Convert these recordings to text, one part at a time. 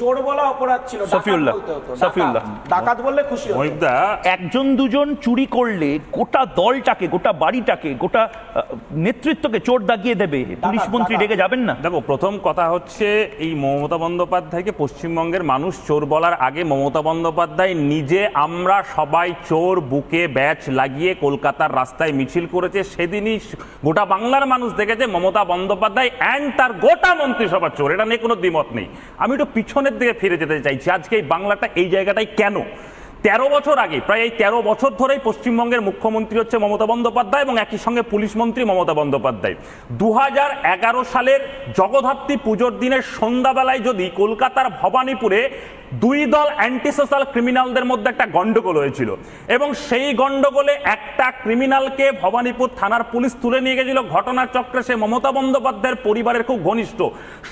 চোর বলা অপরাধ ছিল সফিউল্লাহ, বলতে হতো, ডাকাত। সফিউল্লাহ। ডাকাত বললে খুশি মহিবদা একজন দুজন চুরি করলে গোটা দলটাকে গোটা বাড়িটাকে গোটা নেতৃত্বকে চোর দাগিয়ে দেবে পুলিশ মন্ত্রী ডাকাত। যাবেন না দেখো প্রথম কথা হচ্ছে এই মমতা বন্দ্যোপাধ্যায়কে পশ্চিমবঙ্গের মানুষ চোর বলার আগে মমতা বন্দ্যোপাধ্যায় নিজে আমরা সবাই চোর বুকে ব্যাচ লাগিয়ে কলকাতার রাস্তায় মিছিল করেছে সেদিনই গোটা বাংলার মানুষ দেখেছে মমতা বন্দ্যোপাধ্যায় অ্যান্ড তার গোটা মন্ত্রিসভা চোর এটা নিয়ে কোনো দ্বিমত নেই আমি একটু পিছনের দিকে ফিরে যেতে চাইছি। আজকে এই বাংলাটা এই জায়গাটাই কেন? তেরো বছর আগে, প্রায় এই তেরো বছর ধরেই পশ্চিমবঙ্গের মুখ্যমন্ত্রী হচ্ছে মমতা বন্দ্যোপাধ্যায় এবং একই সঙ্গে পুলিশ মন্ত্রী মমতা বন্দ্যোপাধ্যায়। দু সালের জগদ্ধাত্রী পুজোর দিনের সন্ধ্যাবেলায় যদি কলকাতার ভবানীপুরে দুই দল অ্যান্টি সোশ্যাল ক্রিমিনালদের মধ্যে একটা গণ্ডগোল হয়েছিল এবং সেই গণ্ডগোলে একটা ক্রিমিনালকে ভবানীপুর থানার পুলিশ তুলে নিয়ে গেছিল। ঘটনার চক্রে সে মমতা বন্দ্যোপাধ্যায়ের পরিবারের খুব ঘনিষ্ঠ।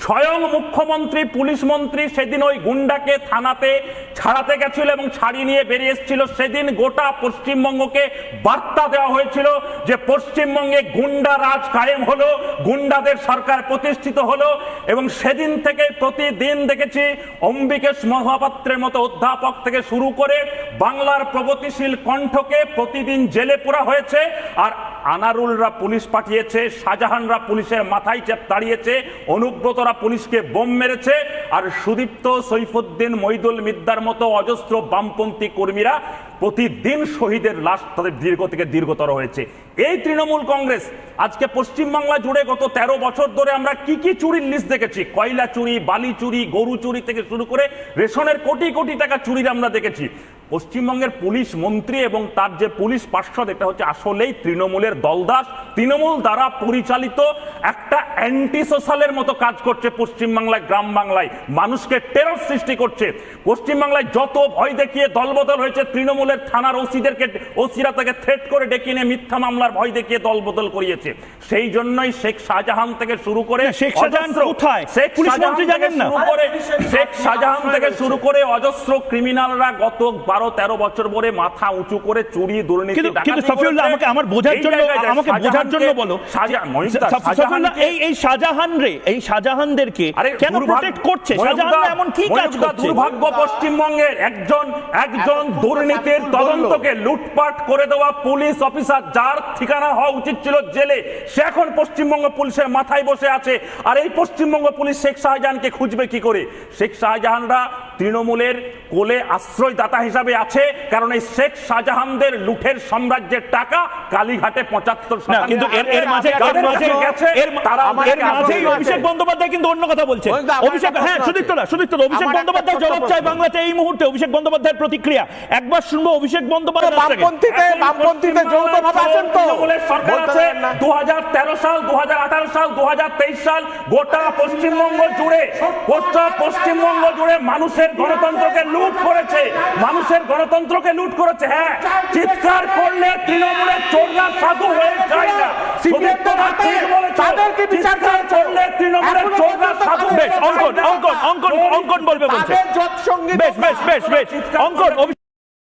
স্বয়ং মুখ্যমন্ত্রী, পুলিশ মন্ত্রী সেদিন ওই গুন্ডাকে থানাতে ছাড়াতে গেছিল এবং ছাড়িয়ে নিয়ে বেরিয়ে এসেছিল। সেদিন গোটা পশ্চিমবঙ্গকে বার্তা দেওয়া হয়েছিল যে পশ্চিমবঙ্গে গুন্ডা রাজ কায়েম হলো, গুন্ডাদের সরকার প্রতিষ্ঠিত হলো এবং সেদিন থেকে প্রতিদিন দেখেছি অম্বিকেশ মহাপাত্রের মতো অধ্যাপক থেকে শুরু করে বাংলার প্রগতিশীল কণ্ঠকে প্রতিদিন জেলে পোড়া হয়েছে। আর আনারুলরা পুলিশ পাঠিয়েছে, শাহজাহানরা পুলিশের মাথায় চেপ দাঁড়িয়েছে, অনুব্রতরা পুলিশকে বোম মেরেছে, আর সুদীপ্ত সৈফুদ্দিন মইদুল মিদ্দার মতো অজস্র বামপন্থী কর্মীরা প্রতিদিন শহীদের লাশ তাদের দীর্ঘ থেকে দীর্ঘতর হয়েছে। এই তৃণমূল কংগ্রেস, আজকে পশ্চিমবাংলা জুড়ে গত তেরো বছর ধরে আমরা কি কি চুরির লিস্ট দেখেছি? কয়লা চুরি, বালি চুরি, গরু চুরি থেকে শুরু করে রেশনের কোটি কোটি টাকা চুরির আমরা দেখেছি। পশ্চিমবঙ্গের পুলিশ মন্ত্রী এবং তার যে পুলিশ পার্ষদ এটা হচ্ছে আসলেই তৃণমূলের দলদাস। তৃণমূল দ্বারা পরিচালিত একটা অ্যান্টি সোশ্যালের মতো কাজ করছে পশ্চিমবাংলায় গ্রাম বাংলায় মানুষকে টেরর সৃষ্টি করছে। পশ্চিমবাংলায় যত ভয় দেখিয়ে দলবদল হয়েছে তৃণমূলের থানার ওসিদেরকে ওসিরা তাকে থ্রেট করে ডেকে নিয়ে মিথ্যা মামলার ভয় দেখিয়ে দলবদল করিয়েছে। সেই জন্যই শেখ শাহজাহান থেকে শুরু করে শেখ শাহজাহান কোথায়? শেখ শাহজাহান থেকে শুরু করে শেখ শাহজাহান থেকে শুরু করে অজস্র ক্রিমিনালরা গত বারো তেরো বছর ধরে মাথা উঁচু করে চুরি দুর্নীতি কিন্তু কিন্তু সফিউল্লাহ আমাকে আমার বোঝার জন্য আমাকে বোঝার জন্য বলো এই এই শাহজাহান রে এই শাহজাহানদেরকে কেন প্রোটেক্ট করছে? শাহজাহান এমন কি কাজ করছে? দুর্ভাগ্য পশ্চিমবঙ্গের একজন একজন দুর্নীতির তদন্তকে লুটপাট করে দেওয়া পুলিশ অফিসার যার ঠিকানা হওয়া উচিত ছিল জেলে সে এখন পশ্চিমবঙ্গ পুলিশের মাথায় বসে আছে। আর এই পশ্চিমবঙ্গ পুলিশ শেখ শাহজাহানকে খুঁজবে কি করে? শেখ শাহজাহানরা তৃণমূলের কোলে আশ্রয়দাতা হিসাবে আছে কারণ এই শেখ শাহজাহানদের লুঠের সাম্রাজ্যের টাকা কালীঘাটে পঁচাত্তর না কিন্তু এর মাঝে অভিষেক বন্দ্যোপাধ্যায় কিন্তু অন্য কথা আমার অভিষেক হ্যাঁ সুদীপ্ত না সুদীপ্ত অভিষেক বন্দ্যোপাধ্যায় জবাব চাই বাংলাতে এই মুহূর্তে অভিষেক বন্দ্যোপাধ্যায়ের প্রতিক্রিয়া। একবার শুনব অভিষেক বন্দ্যোপাধ্যায় বামপন্থীতে বামপন্থীতে যৌথভাবে আছেন তো। সরকার আছে সাল দু হাজার আঠারো সাল দু হাজার তেইশ সাল গোটা পশ্চিমবঙ্গ জুড়ে গোটা পশ্চিমবঙ্গ জুড়ে মানুষের গণতন্ত্রকে লুট করেছে মানুষের গণতন্ত্রকে লুট করেছে হ্যাঁ। চিৎকার করলে তৃণমূলের চোররা সাধু হয়ে যায় না। CPM তো সুদীপ্তদা ঠিক বলেছে। তাদেরকে বিচার করলে তৃণমূলের চোররা সাধু বেশ অঙ্কন অঙ্কন অঙ্কন অঙ্কন বলবে বলছে। বেশ বেশ বেশ বেশ। অঙ্কন